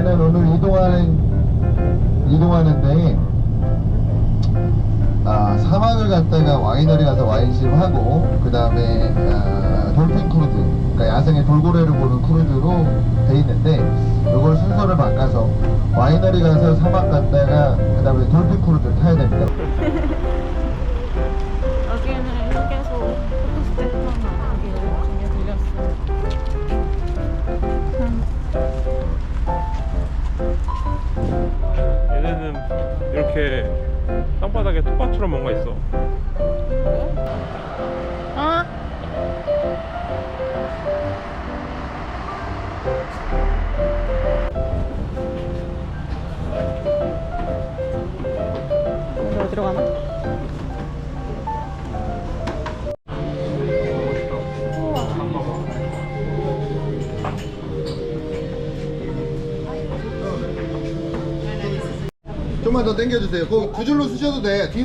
원래는 오늘 이동하는 이동하는데 아, 사막을 갔다가 와이너리 가서 와인십하고 그 다음에 아, 돌핀 크루즈 그러니까 야생의 돌고래를 보는 크루즈로 돼 있는데 이걸 순서를 바꿔서 와이너리 가서 사막 갔다가 그 다음에 돌핀 크루즈를 타야 됩니다 바닥에 톱밥처럼 뭔가 있어. 좀만 더 당겨주세요. 그두 줄로 쓰셔도 돼. 뒤-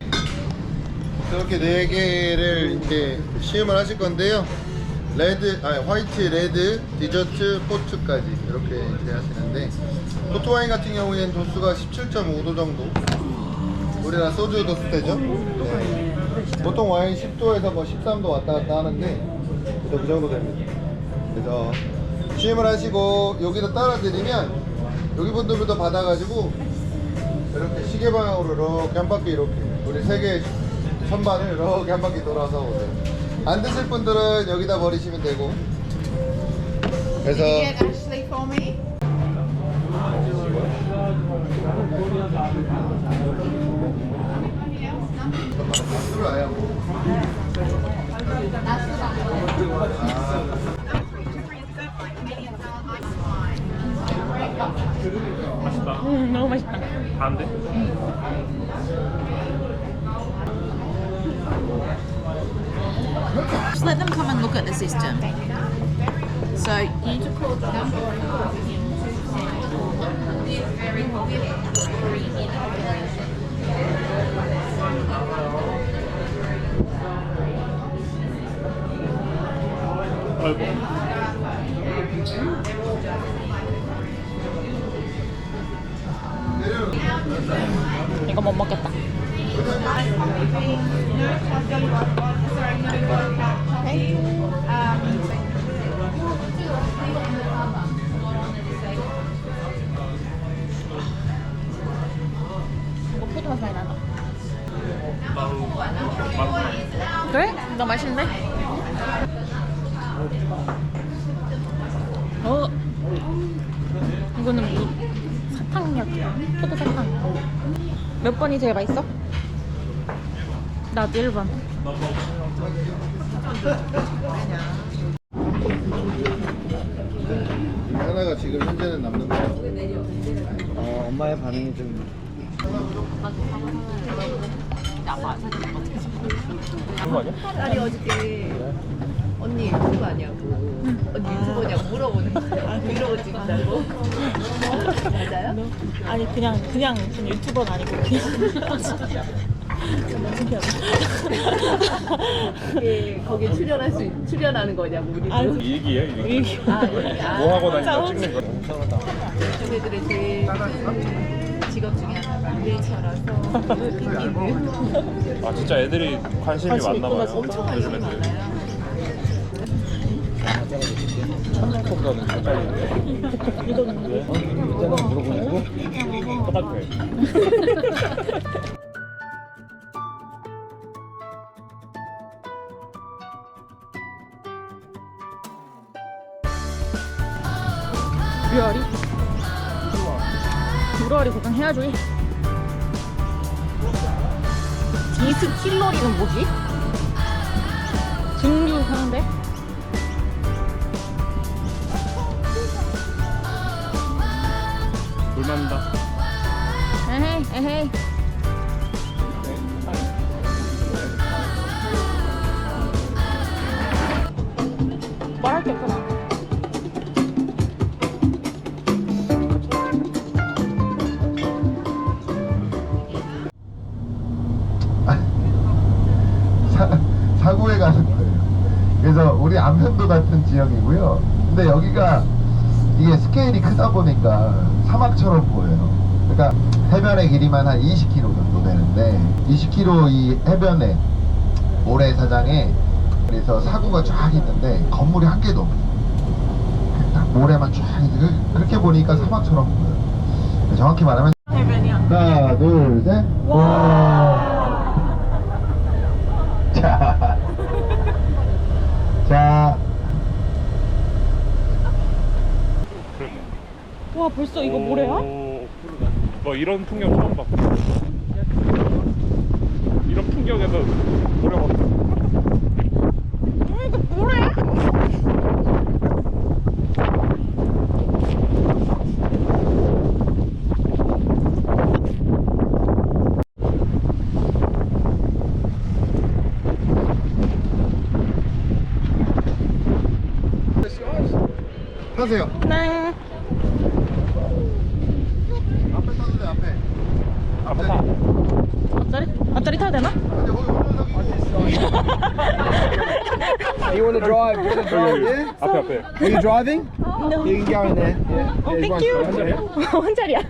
이렇게 네 개를 이렇게 시음을 하실 건데요. 레드, 아니 화이트, 레드, 디저트, 포트까지 이렇게 이제 하시는데 포트 와인 같은 경우에는 도수가 17.5도 정도. 우리나라 소주 도수대죠. 네. 보통 와인 10도에서 뭐 13도 왔다 갔다 하는데 그래도 그 정도 됩니다. 그래서 시음을 하시고 여기다 따라 드리면 여기 분들부터 받아가지고 이렇게 시계 방향으로 이렇게 한 바퀴 이렇게 우리 세계 선반을 이렇게 한 바퀴 돌아서 오세요. 안 드실 분들은 여기다 버리시면 되고. 그래서 Get Ashley for me. 술을 아예 안 먹어. 음, 너무 맛있다. 안 돼? Just let them come and look at the system. So you 아이고. 이거 못 먹겠다. 이거 포도 맛 많이 나다. 그래? 나 맛있는데? 어. 이거는 뭐 사탕이야. 포도 사탕. 몇 번이 제일 맛있어? 나도 1번. 하나가 지금 현재는 남는 거예요. 어, 엄마의 반응이 좀 그런 거 아니야? 딸이 어저께 언니 유튜브 아니냐고 언니 유튜버냐고 물어보는 거야 이러고 찍는다고 맞아요? 아니 그냥 그냥 무슨 유튜버는 아니고 그냥 신기하다. 예, 거기에 출연할 수 있- 출연하는 거냐고 우리도. 이 얘기예요, 이 얘기. 아, 여기, 아, 뭐 하고 다니까 찍는 거. 제일 큰 직업 중에 하나가 뮤지션이라서 핑계는 아, 진짜 애들이 관심이 관심 많나 봐요. 있구나, 엄청 요즘 관심이 애들. 많아요 천장보다는 가까이. 일단은 물어보고 똑같아. 뷰어리? 뷰어리 고정해야죠. 디스틸러리는 뭐지? 증류 하는데? 물 만다. 에헤이 에헤이 말할 게 없구나 사, 사구에 가는 거예요. 그래서 우리 안편도 같은 지역이고요. 근데 여기가 스케일이 크다 보니까 사막처럼 보여요. 그러니까 해변의 길이만 한 20km 정도 되는데 20km 이 해변에 모래사장에 그래서 사고가 쫙 있는데 건물이 한 개도 없어요. 딱 모래만 쫙 있는데 그- 그렇게 보니까 사막처럼 보여요. 정확히 말하면 해변이야. 하나 둘 셋. 와. 자. 자. 와 벌써 이거 모래야? 오, 뭐 이런 풍경 처음 봤고. 이런 풍경에서 모래가 어, 이거 모래야? 타세요. 네. 앞에 타도 돼 앞에. 앞에 타. 앞자리? 앞자리 타야 되나? 근데 거기 운전석이 You want to drive? You there? 앞에 앞에. Are you driving? No. You can go in there. Yeah. 어, There's one 땡큐. spot here. 한 자리야.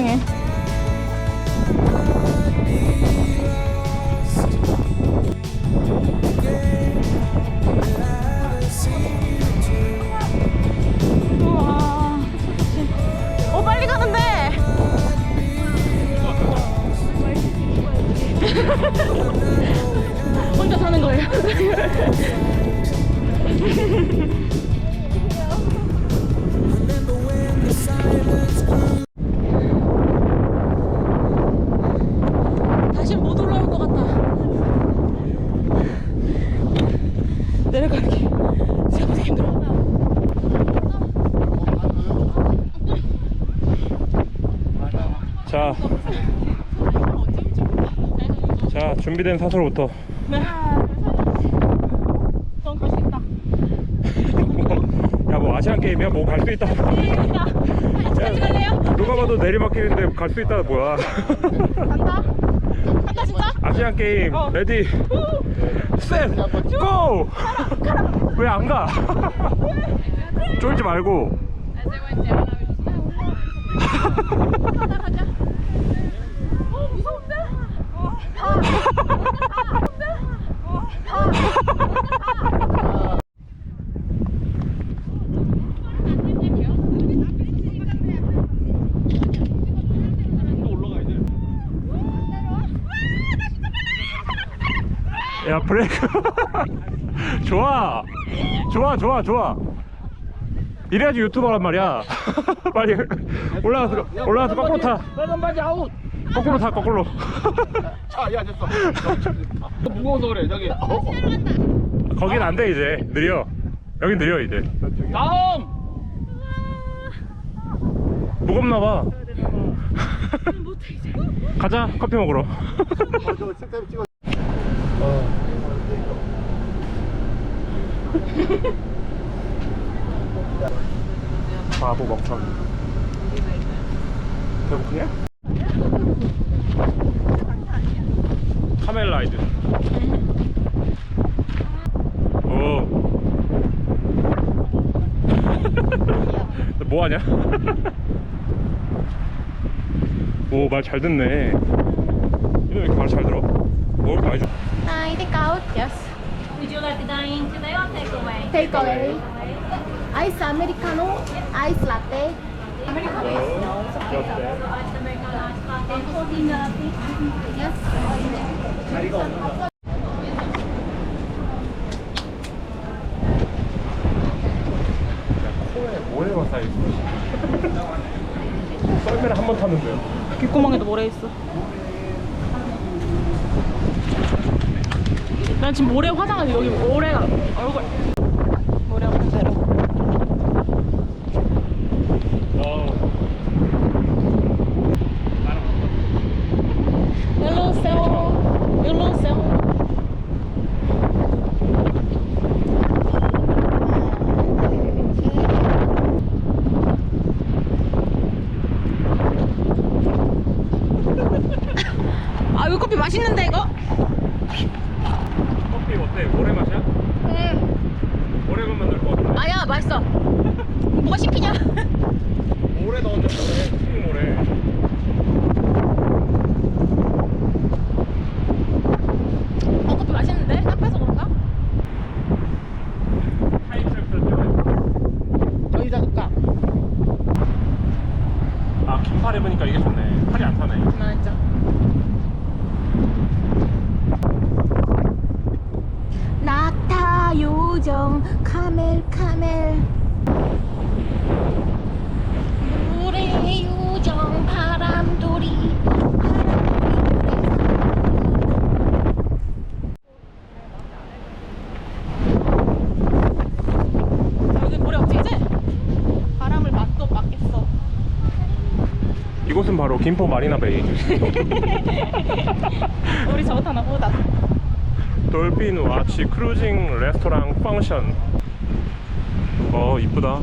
느낌 자. 자, 준비된 사설부터. 네. 넌갈수 있다. 야, 뭐 아시안 게임이야? 뭐 갈 수 있다. 같이 갈래요? 누가 봐도 내리막길인데 갈 수 있다 뭐야? 간다. 간다 진짜? 아시안 게임 어. 레디 셋 고! 왜 안 가? 쫄지 말고. 야 브레이크. 좋아. 좋아 좋아 좋아. 이래야지 유튜버란 말이야. 빨리 올라가서 올라가서 거꾸로 타. 빨간 바지 아웃. 거꾸로 타 거꾸로. 아, 야, 됐어. 무거워서 그래, 저기. 거긴 안 돼 이제. 느려. 여긴 느려 이제. 다음! 무겁나 봐. 가자 커피 먹으러. 찍어. 바보 멍청이 배고프냐? 카멜 라이드 오. 너 뭐하냐? 오 말 잘 듣네 이놈 왜 이렇게 말 잘 들어? 많이 줘? Hi, take out. Yes. Would you like dine in today or take away? Take away. Ice americano, ice latte. Americano? No, it's okay. Ice americano, ice latte. Protein latte. Yes. Marigold. 모래가 쌓여있어 썰매를 한 번 탔는데요 귓구멍에도 모래 있어 난 지금 모래 화장하지 여기 모래가 얼굴 모래 없는 대로. 일로 오세요. 일로 오세요. 아 이거 커피 맛있는데 이거? 커피 어때? 모래 맛이야? 응. 모래만 만들 것 같아. 아야 맛있어. 뭐가 씹히냐? 모래 넣었는데 튀긴 모래. 어 커피 맛있는데? 카페에서 그런가? 타임캡슐 때문에. 여기다 넣을까? 아 긴 팔 입으니까 이게 좋네. 팔이 안 타네. 맞아. 낙타 요정 카멜 카멜 물의 요정 바람돌이 여기 모래 없지 이제? 바람을 맞도 맞겠어. 이곳은 바로 김포 마리나 베이. 우리 저것 하나 보다. 돌핀 와치 크루징 레스토랑 펑션. 어 이쁘다.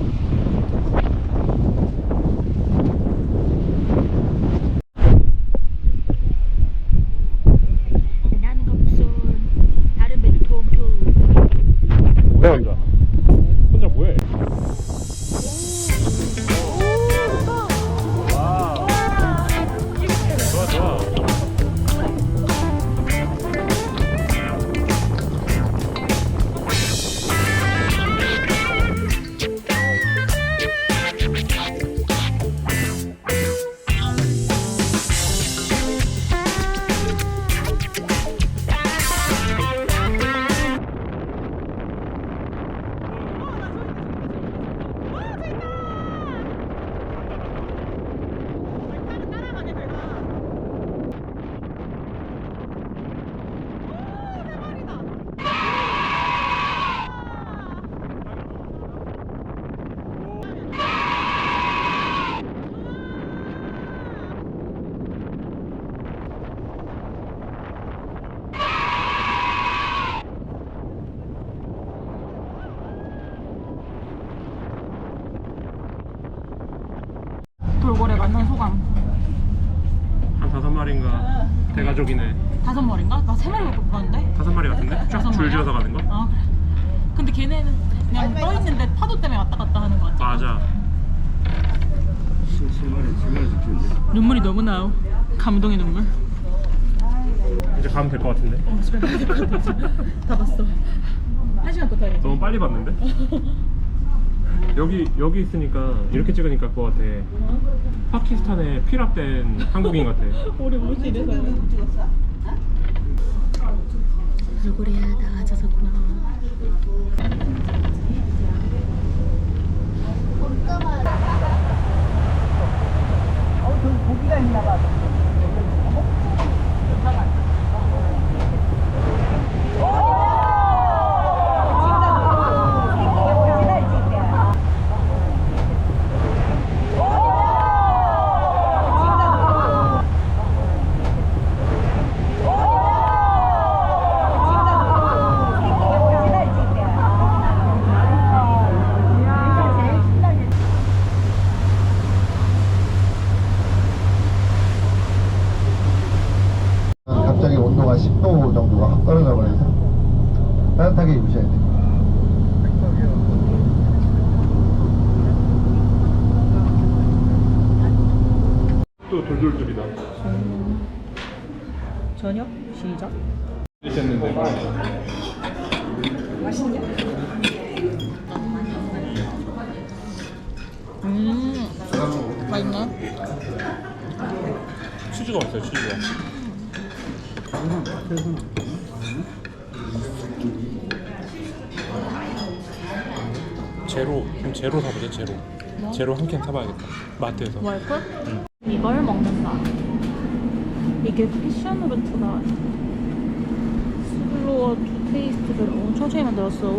돌고래 만난 소감. 한 다섯 마리인가 대가족이네. 다섯 마리인가? 나 세 마리밖에 못 봤는데. 다섯 마리 같은데? 다섯 쫙줄 마리야? 지어서 가는 거? 아 그래. 근데 걔네는 그냥 떠 있는데 파도 때문에 왔다 갔다 하는 거 같아. 맞아. 눈물이 너무 나오. 감동의 눈물. 이제 가면 될 것 같은데? 어, 집에 가야 될것 같아. 다 봤어. 한 시간 더 타야겠지. 너무 빨리 봤는데? 여기 여기 있으니까 이렇게 찍으니까 그거 같아. 파키스탄에 피랍된 한국인 같아. 우리 옷이 이래서. 돌고래야 나 젖었구나 갑자기 온도가 10도 정도가 확 떨어져 버려서 따뜻하게 입으셔야 돼요. 또 돌돌돌이다. 저녁 시작. 됐는데. 음. 맛있나? 치즈가 없어요, 치즈가. 제로, 그럼 제로 사보자, 제로. 제로 한 캔 사봐야겠다. 마트에서. 뭐할 거야? 이걸 먹는다. 이게 패션 루트다. 슬로어 투 테이스트를 어, 천천히 만들었어.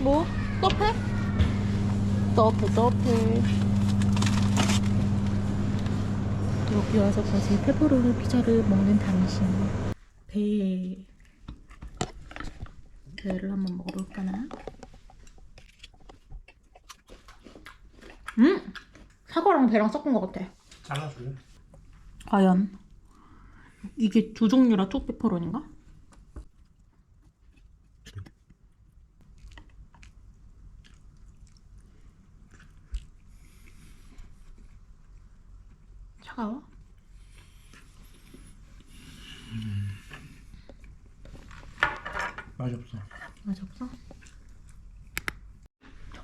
뭐? 떡해? 떡해, 떡해. 여기 와서 다시 페퍼로니 피자를 먹는 당신. 배. 배를 한번 먹어볼까나? 음! 사과랑 배랑 섞은 것 같아. 잘라줄래? 과연 이게 두 종류라 투 페퍼론인가? 차가워? 맛이 없어. 맛이 없어?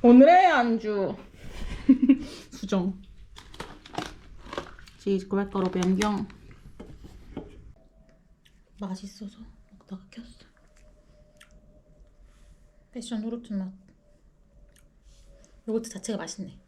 오늘의 안주 수정 치즈 크래커로 변경. 맛있어서 먹다가 켰어. 패션 후르츠 맛. 요거트 자체가 맛있네